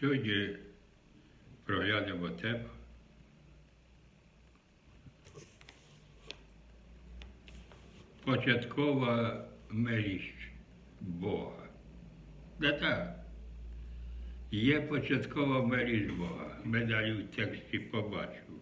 Сьогодні проглянемо тему. Початкова милість Бога. Да так. Є початкова милість Бога. Ми далі в тексті побачимо.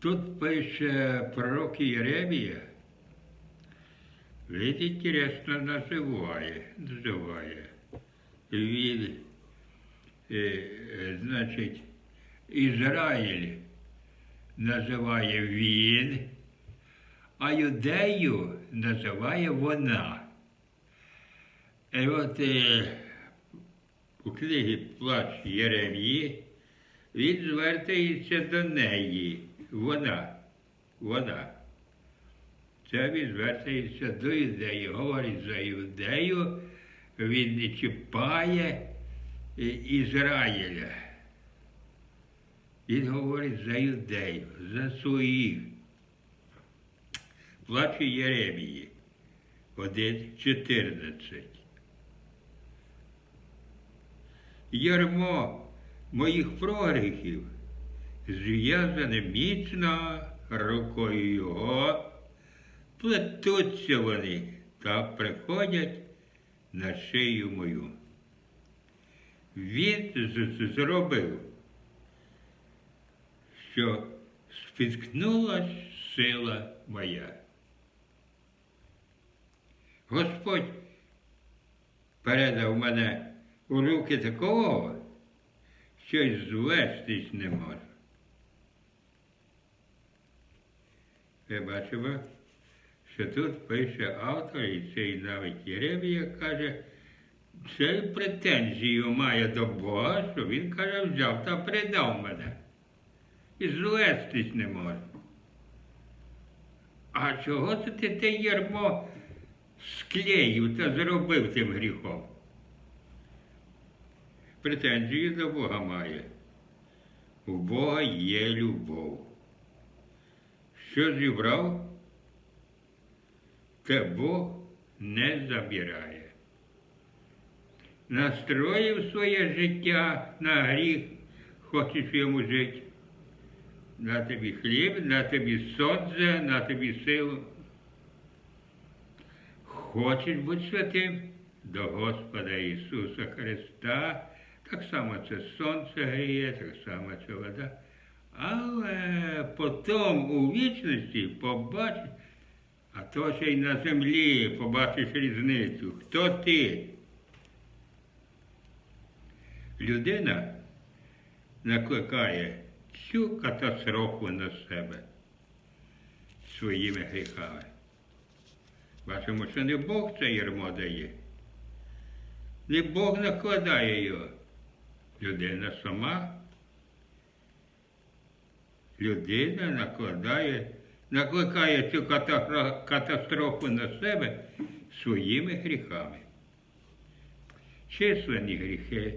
Тут пише пророк Єремія. Він інтересно називає, називає. Він, е, е, значить, Ізраїль називає він, а юдею називає вона. І от е, у книгі Плач Єремії він звертається до неї. Вона. Вона. Це він звертається до юдеї, говорить за юдею, він не чіпає е, Ізраїля. Він говорить за юдею, за своїх. Плаче Єремії 1.14. Ярмо моїх прогріхів зв'язане міцно рукою його, плетуться вони та приходять на шию мою. Він зробив, що спіткнулась сила моя. Господь передав мене у руки такого, що й звестись не може. Ви бачимо, що тут пише автор, і цей навіть Єремія каже, це претензію має до Бога, що він каже, взяв та передав мене. І звестись не може. А чого це ти те ярмо склеїв та зробив тим гріхом? Претензію до Бога має. У Бога є любов. Що зібрав, те Бог не забирає. Настроїв своє життя на гріх, хочеш йому жити. На тобі хліб, на тобі сонце, на тобі силу. Хочеш бути святим до Господа Ісуса Христа, так само це сонце гріє, так само це вода. Але потім у вічності побачиш, а то ще й на землі побачиш різницю. Хто ти? Людина накликає всю катастрофу на себе своїми гріхами. Бачимо, що не Бог це ярмо дає. Не Бог накладає його. Людина сама. Людина накладає, накликає цю катастрофу на себе своїми гріхами. Численні гріхи,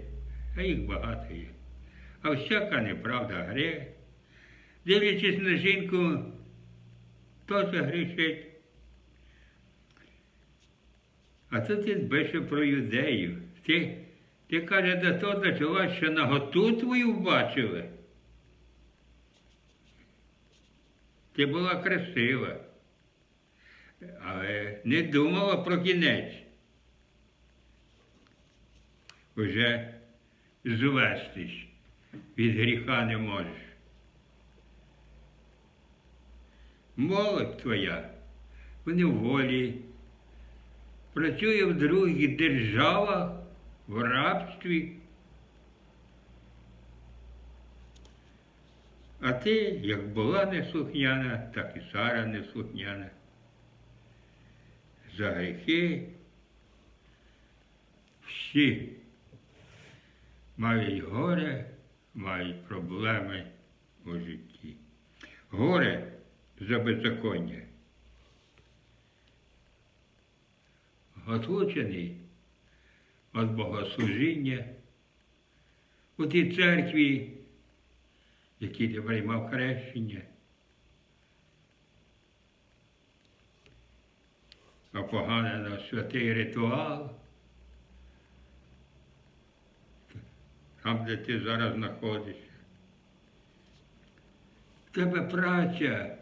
а їх багато є. А всяка неправда гріх. Дивлячись на жінку, теж грішить. А тут він пише про юдею. Ти, ти каже, до того що наготу твою бачили. Ти була красива, але не думала про кінець. Уже звестись від гріха не можеш. Молодь твоя в неволі, працює в других державах, в рабстві. А ти, як була неслухняна, так і Сара неслухняна. За гріхи всі мають горе, мають проблеми у житті. Горе за беззаконня. Отлучений від богослужіння у тій церкві, який приймав хрещення. опоганено святий ритуал, там, де ти зараз знаходишся. В тебе праця,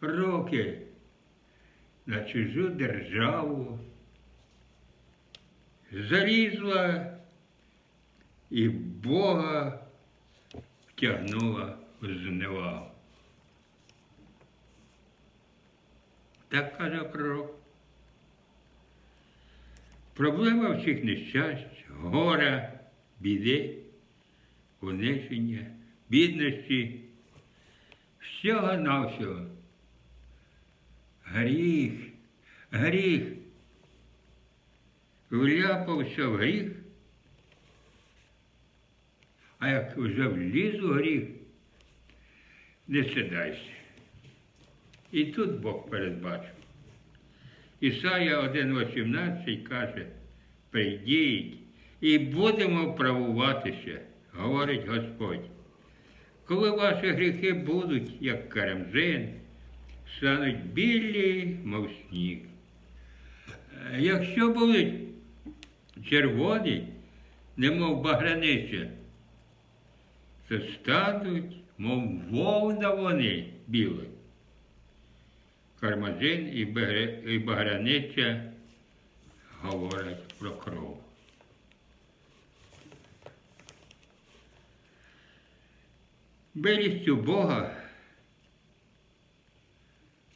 роки на чужу державу залізла і Бога втягнула в зневагу. Так каже пророк. Проблема всіх нещасть, гора, біди, униження, бідності, всього навсього. Гріх, гріх. Вляпався в гріх. А як вже вліз у гріх, не сідайся. І тут Бог передбачив. Ісая 1,18 каже, прийдіть і будемо правуватися, говорить Господь. Коли ваші гріхи будуть, як карамзин, стануть білі, мов сніг. Е, Якщо будуть червоні, немов баграниця, то стануть, мов вовна вони білі. Кармазин і і баграниця говорять про кров. Милістю Бога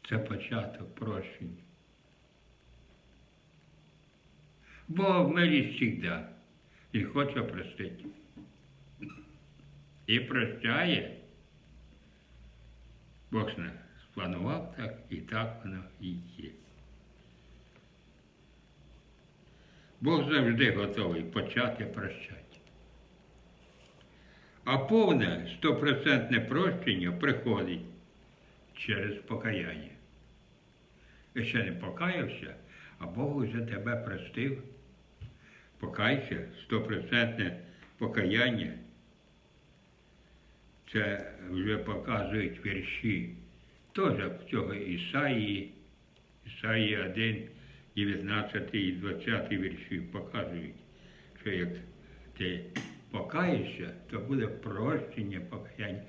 це початок прощення. Бог милість завжди. Він хоче простити. І прощає. Бог спланував так, і так воно і є. Бог завжди готовий почати прощати. А повне стопроцентне прощення приходить через покаяння. І ще не покаявся, а Бог вже тебе простив. Покайся, стопроцентне покаяння. Це вже показують вірші. Теж в цього Ісаї, Ісаї 1, 19 і 20 вірші показують, що як ти покаєшся, то буде прощення покаяння.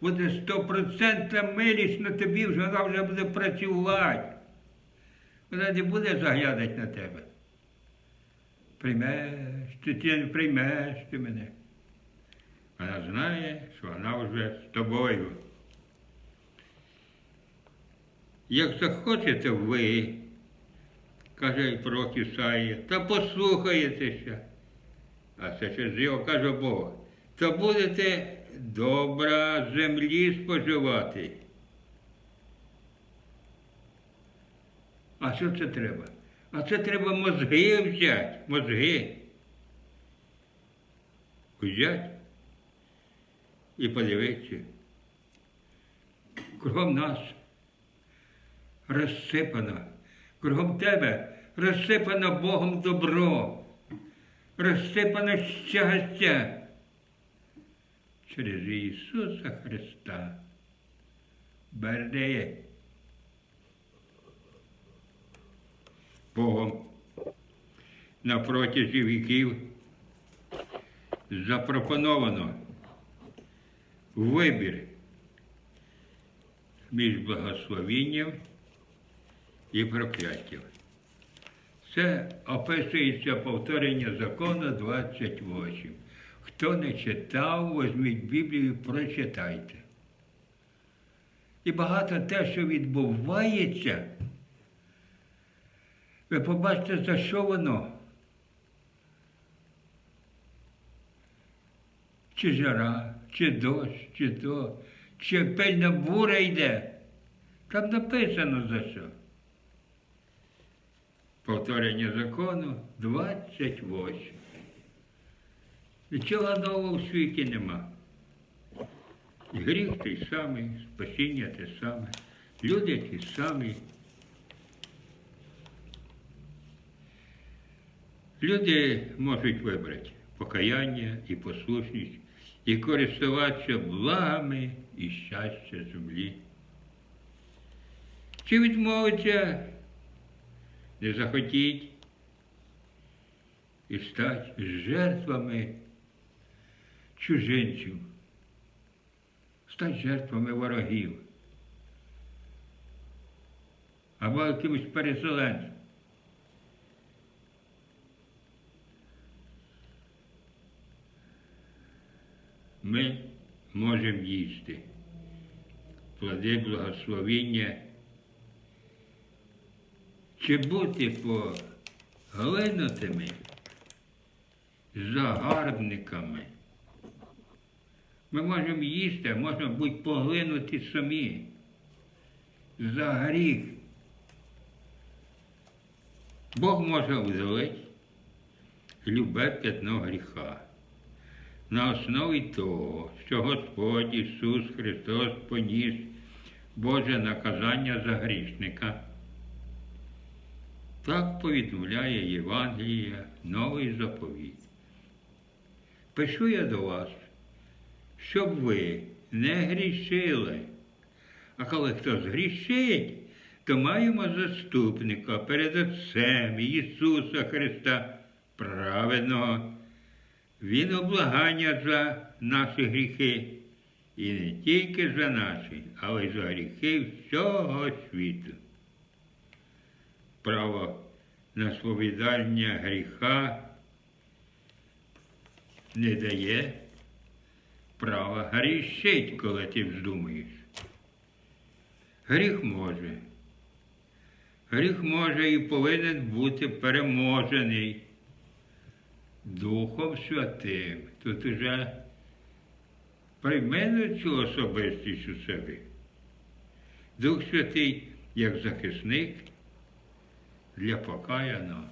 Буде стопроцентна милість на тобі, вже вона вже буде працювати. Вона не буде заглядати на тебе. Приймеш, ти, не приймеш ти мене. Вона знає, що вона вже з тобою. Як захочете ви, каже пророк Ісаїя, та послухаєтеся. А це ще з його каже Бог, то будете добра землі споживати. А що це треба? А це треба мозги взяти, мозги. Взяти і подивитися. Кругом нас розсипано, кругом тебе розсипано Богом добро, розсипано щастя через Ісуса Христа. Берди Богом на протязі віків запропоновано вибір між благословінням і прокляттям. Це описується повторення закону 28. Хто не читав, візьміть Біблію, прочитайте. І багато те, що відбувається, ви побачите, за що воно. Чи жара, чи дощ, чи то, чи пильна буря йде. Там написано за що. Повторення закону 28. Нічого нового в світі нема. Гріх той самий, спасіння те саме, люди ті самі. Люди можуть вибрати покаяння і послушність і користуватися благами і щастя землі. Чи відмовиться, не захотіть і стати жертвами чужинців, стати жертвами ворогів або якимось переселенцем. Ми можемо їсти плоди благословіння, чи бути поглинутими загарбниками. Ми можемо їсти, а можемо бути поглинуті самі за гріх. Бог може удалити любе п'ятно гріха на основі того, що Господь Ісус Христос поніс Боже наказання за грішника. Так повідомляє Євангелія новий заповіт. Пишу я до вас, щоб ви не грішили. А коли хто згрішить, то маємо заступника перед Отцем Ісуса Христа, праведного. Він облагання за наші гріхи. І не тільки за наші, але й за гріхи всього світу. Право на сповідання гріха не дає права грішить, коли ти вздумаєш. Гріх може. Гріх може і повинен бути переможений Духом Святим. Тут уже приймено цю особистість у себе. Дух Святий як захисник для покаяного.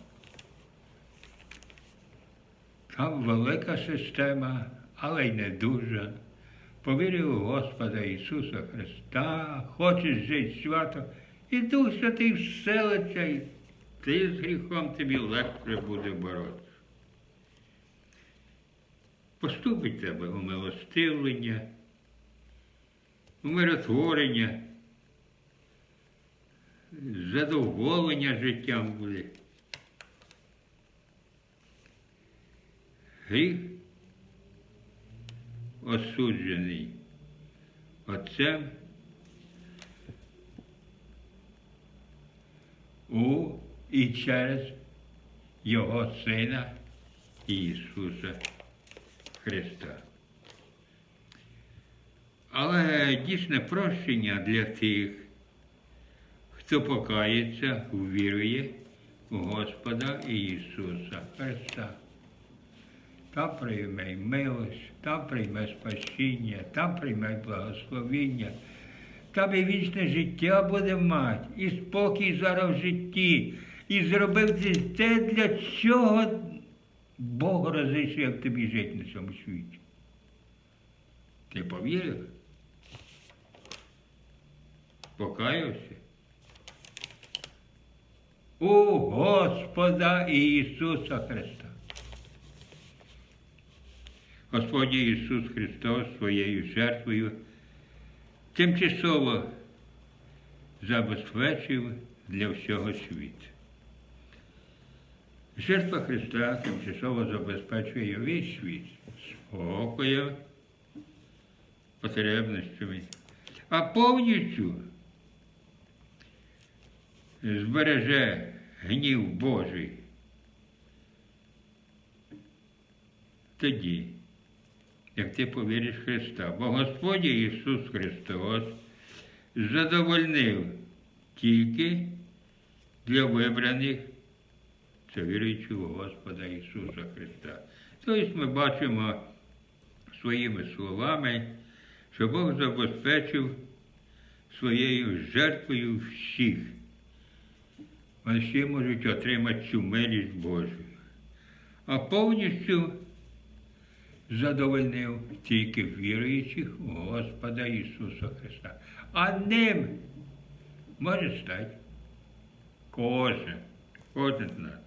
Там велика система, але й не дуже. Повірив у Господа Ісуса Христа, хочеш жити свято, і Дух Святий вселиться, і ти з гріхом тобі легше буде боротися. Поступить тебе у милостивлення, у миротворення, задоволення життям буде. Гріх осуджений Отцем у і через Його Сина Ісуса Христа. Але дійсне прощення для тих, хто покається, увірує у Господа Ісуса Христа. Там прийме милость, там прийме спасіння, там прийме благословіння, там і вічне життя буде мати, і спокій зараз в житті, і зробив те, для чого Бог розрішив тобі жити на цьому світі. Ти повірив? Покаявся? У Господа Ісуса Христа. Господь Ісус Христос своєю жертвою тимчасово забезпечив для всього світу. Жертва Христа тимчасово забезпечує весь світ спокоєм, потребностями, а повністю збереже гнів Божий. Тоді, як ти повіриш Христа, бо Господь Ісус Христос задовольнив тільки для вибраних це віруючи в Господа Ісуса Христа. Тобто ми бачимо своїми словами, що Бог забезпечив своєю жертвою всіх. Вони всі можуть отримати цю милість Божу. А повністю задовольнив тільки віруючих у Господа Ісуса Христа. А ним може стати кожен, кожен з нас.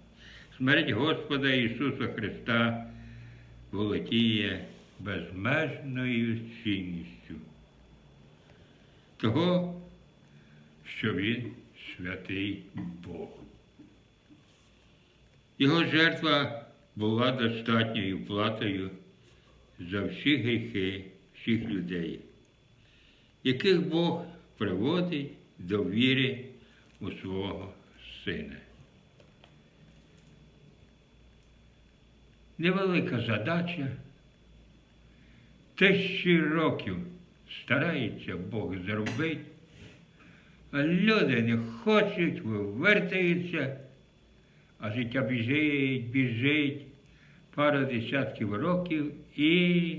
Смерть Господа Ісуса Христа володіє безмежною цінністю того, що Він святий Бог. Його жертва була достатньою платою за всі гріхи всіх людей, яких Бог приводить до віри у свого Сина. Невелика задача. Тисячі років старається Бог зробити, а люди не хочуть, вивертаються, а життя біжить, біжить пару десятків років і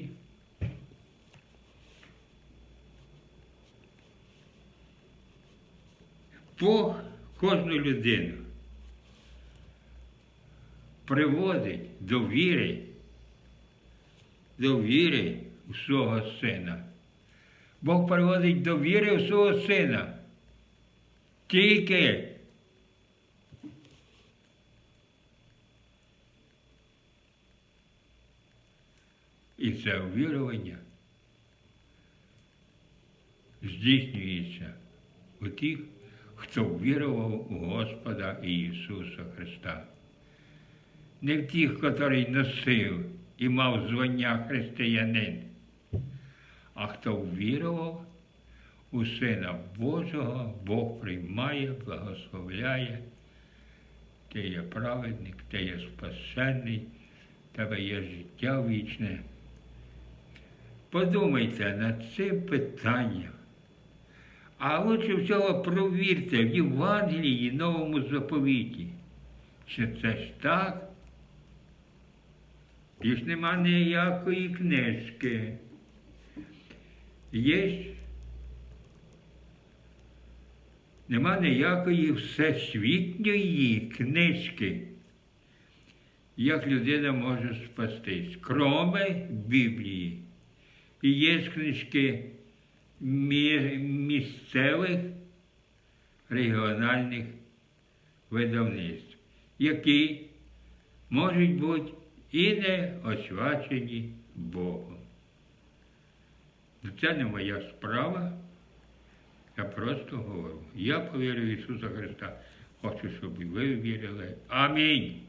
Бог кожну людину приводить до віри, до віри у свого сина. Бог приводить до віри у свого сина. Тільки І це увірування здійснюється у тих, хто ввірував у Господа Ісуса Христа. Не в тих, котрий носив і мав звання християнин, а хто ввірував у Сина Божого, Бог приймає, благословляє. Ти є праведник, ти є спасенний, тебе є життя вічне. Подумайте над цим питанням. А лучше всього провірте в Євангелії Новому заповіті, чи це ж так? Ж нема ніякої книжки. Є нема ніякої всесвітньої книжки, як людина може спастись, кроме Біблії. І є книжки мі- місцевих регіональних видавництв, які можуть бути і не освячені Богом. Ну, Це не моя справа. Я просто говорю. Я повірю в Ісуса Христа. Хочу, щоб і ви вірили. Амінь.